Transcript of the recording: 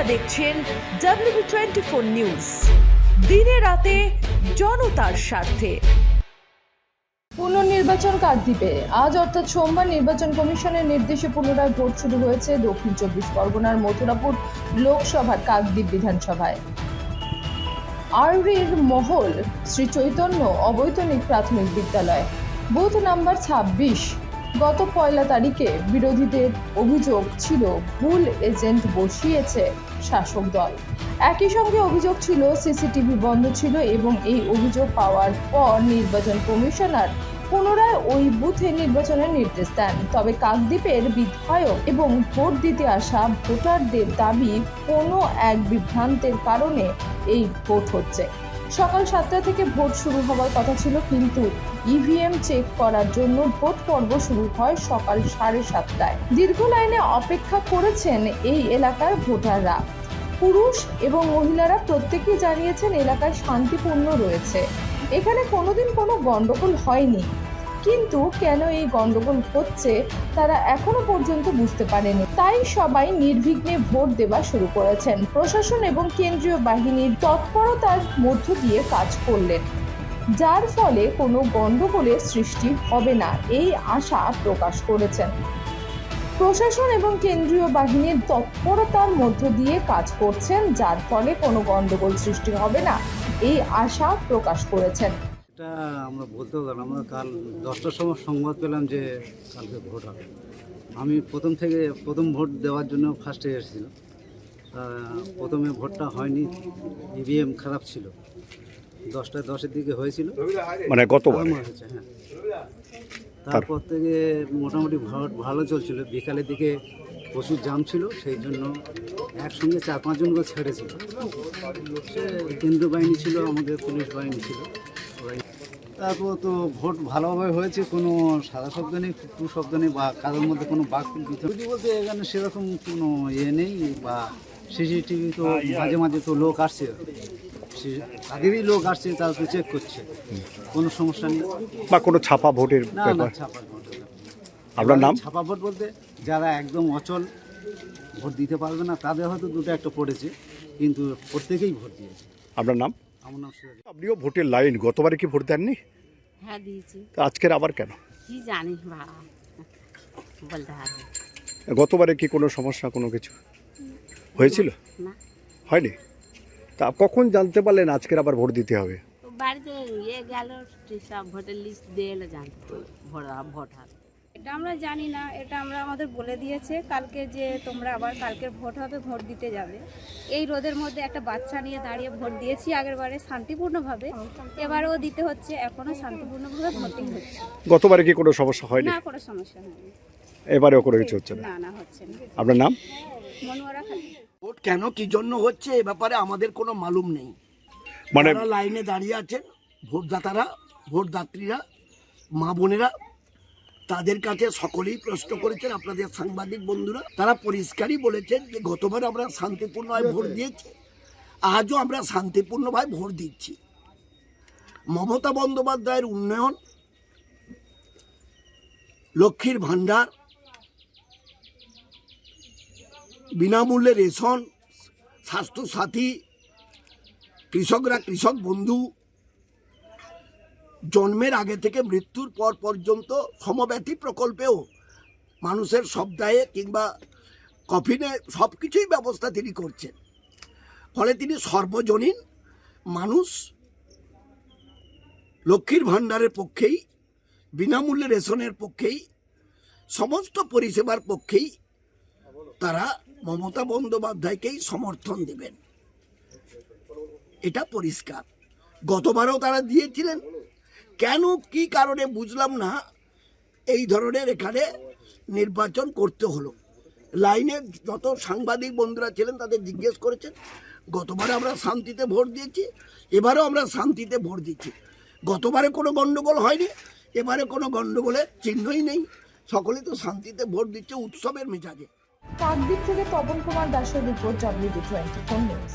আপনারা দেখছেন W twenty four news দিনে রাতে জনতার স্বার্থে। পুনর্নির্বাচন কাকদ্বীপে আজ অর্থাৎ সোমবার নির্বাচন কমিশনের নির্দেশে পুনরায় ভোট শুরু হয়েছে দক্ষিণ চব্বিশ পরগনার মথুরাপুর লোকসভার কাকদ্বীপ বিধানসভায়। আরবির মহল শ্রী চৈতন্য অবৈতনিক প্রাথমিক বিদ্যালয়। বুথ নাম্বার ছাব্বিশ গত পয়লা তারিখে বিরোধীদের অভিযোগ ছিল, ভুল এজেন্ট বসিয়েছে শাসক দল। একই সঙ্গে অভিযোগ ছিল, সিসিটিভি বন্ধ ছিল এবং এই অভিযোগ পাওয়ার পর নির্বাচন কমিশনার পুনরায় ওই বুথে নির্বাচনের নির্দেশ দেন। তবে কাকদ্বীপের বিধায়ক এবং ভোট দিতে আসা ভোটারদের দাবি কোনো এক বিভ্রান্তের কারণে এই ভোট হচ্ছে। সকাল সাতটা থেকে ভোট শুরু হওয়ার কথা ছিল, কিন্তু ইভিএম চেক করার জন্য ভোট পর্ব শুরু হয় সকাল সাড়ে সাতটায়। দীর্ঘ লাইনে অপেক্ষা করেছেন এই এলাকার ভোটাররা। পুরুষ এবং মহিলারা প্রত্যেকেই জানিয়েছেন এলাকায় শান্তিপূর্ণ রয়েছে। এখানে কোনোদিন কোনো গণ্ডগোল হয়নি। কিন্তু কেন এই গন্ডগোল হচ্ছে তারা এখনও পর্যন্ত বুঝতে পারেনি। তাই সবাই নির্বিঘ্নে ভোট দেওয়া শুরু করেছেন। প্রশাসন এবং কেন্দ্রীয় বাহিনীর তৎপরতার মধ্য দিয়ে কাজ করলেন। যার ফলে কোনো গন্ডগোলের সৃষ্টি হবে না, এই আশা প্রকাশ করেছেন। প্রশাসন এবং কেন্দ্রীয় বাহিনীর তৎপরতার মধ্য দিয়ে কাজ করছেন, যার ফলে কোনো গন্ডগোল সৃষ্টি হবে না, এই আশা প্রকাশ করেছেন। এটা আমরা বলতেও গেলাম আমরা কাল দশটার সময় সংবাদ পেলাম যে কালকে ভোট হবে। আমি প্রথম থেকে প্রথম ভোট দেওয়ার জন্য ফার্স্টে এসেছিলাম। প্রথমে ভোটটা হয়নি ইভিএম খারাপ ছিল। দশটা দশের দিকে হয়েছিল। মানে আমার হয়েছে হ্যাঁ। তারপর? থেকে মোটামুটি ভোট ভালো চলছিল। বিকালের দিকে প্রচুর জাম ছিল সেই জন্য একসঙ্গে চার পাঁচজন করে ছেড়েছিল। সে কেন্দ্রীয় বাহিনী ছিল আমাদের পুলিশ বাহিনী ছিল। তারপর তো ভোট ভালোভাবে হয়েছে কোনো সাদা শব্দ নেই টু শব্দ নেই বা কারোর মধ্যে কোনো বাক যদি বলতে এখানে সেরকম কোনো ইয়ে নেই বা সিসিটিভি তো মাঝে মাঝে তো লোক আসছে। সে- তাদেরই লোক আসছে তারা তো চেক করছে। কোনো সমস্যা নেই। বা কোনো ছাপা ভোটের না না ছাপা ভোট আপনার নাম? ছাপা ভোট বলতে যারা একদম অচল ভোট দিতে পারবে না তাদের হয়তো দুটো একটা পড়েছে কিন্তু প্রত্যেকেই ভোট দিয়েছে। আপনার নাম? আমার নাম সিরাজ আপনিও ভোটের লাইন গতবারে কি ভোট দেননি? হ্যাঁ দিয়েছি। তা আজকের আবার কেন? কি জানি বাবা। বলতে পারব গতবারে কি কোনো সমস্যা কোনো কিছু? হয়েছিল? না। হয়নি? তা কখন জানতে পারলেন আজকের আবার ভোট দিতে হবে? তো বাড়িতে ইয়ে গেল সব ভোটের লিস্ট দিয়ে এলো জানতে ভোট ভোট হবে এটা আমরা জানি না এটা আমরা আমাদের বলে দিয়েছে। কালকে যে তোমরা আবার কালকে ভোট হবে ভোট দিতে যাবে। এই রোদের মধ্যে একটা বাচ্চা নিয়ে দাঁড়িয়ে ভোট দিয়েছি আগের বারে শান্তিপূর্ণভাবে। এবারেও দিতে হচ্ছে এখনও শান্তিপূর্ণভাবে ভোটিং হচ্ছে। গতবারে কি কোনো সমস্যা হয়নি? না কোনো সমস্যা হয়নি। এবারেও কোনো কিছু হচ্ছে না? না না হচ্ছে না। আপনার নাম? মনোয়ারা খালি ভোট কেন কি জন্য হচ্ছে এ ব্যাপারে আমাদের কোনো মালুম নেই। মানে লাইনে দাঁড়িয়ে আছেন ভোটদাতারা ভোটদাত্রীরা মা বোনেরা তাদের কাছে সকলেই প্রশ্ন করেছেন, আপনাদের সাংবাদিক বন্ধুরা, তারা পরিষ্কারই বলেছেন যে গতবার আমরা শান্তিপূর্ণভাবে ভোট দিয়েছি, আজও আমরা শান্তিপূর্ণভাবে ভোট দিচ্ছি। মমতা বন্দ্যোপাধ্যায়ের উন্নয়ন, লক্ষ্মীর ভাণ্ডার, বিনামূল্যে রেশন, স্বাস্থ্যসাথী, কৃষকরা কৃষক বন্ধু জন্মের আগে থেকে মৃত্যুর পর পর্যন্ত সমব্যথী প্রকল্পেও মানুষের সপ্তাহে কিংবা কফিনে সব কিছুই ব্যবস্থা তিনি করছেন। ফলে তিনি সর্বজনীন মানুষ। লক্ষ্মীর ভাণ্ডারের পক্ষেই, বিনামূল্যে রেশনের পক্ষেই, সমস্ত পরিষেবার পক্ষেই তারা মমতা বন্দ্যোপাধ্যায়কেই সমর্থন দেবেন। এটা পরিষ্কার। গতবারও তারা দিয়েছিলেন। কেন, কি কারণে বুঝলাম না। এই ধরনের এখানে নির্বাচন করতে হলো। লাইনে যত সাংবাদিক বন্ধুরা ছিলেন, তাদের জিজ্ঞেস করেছেন, গতবারে আমরা শান্তিতে ভোট দিয়েছি, এবারেও আমরা শান্তিতে ভোট দিচ্ছি। গতবারে কোনো গণ্ডগোল হয়নি, এবারে কোনো গণ্ডগোলের চিহ্নই নেই। সকলে তো শান্তিতে ভোট দিচ্ছে উৎসবের মেজাজে। কাকদ্বীপ থেকে তপন কুমার দাসের report W twenty four news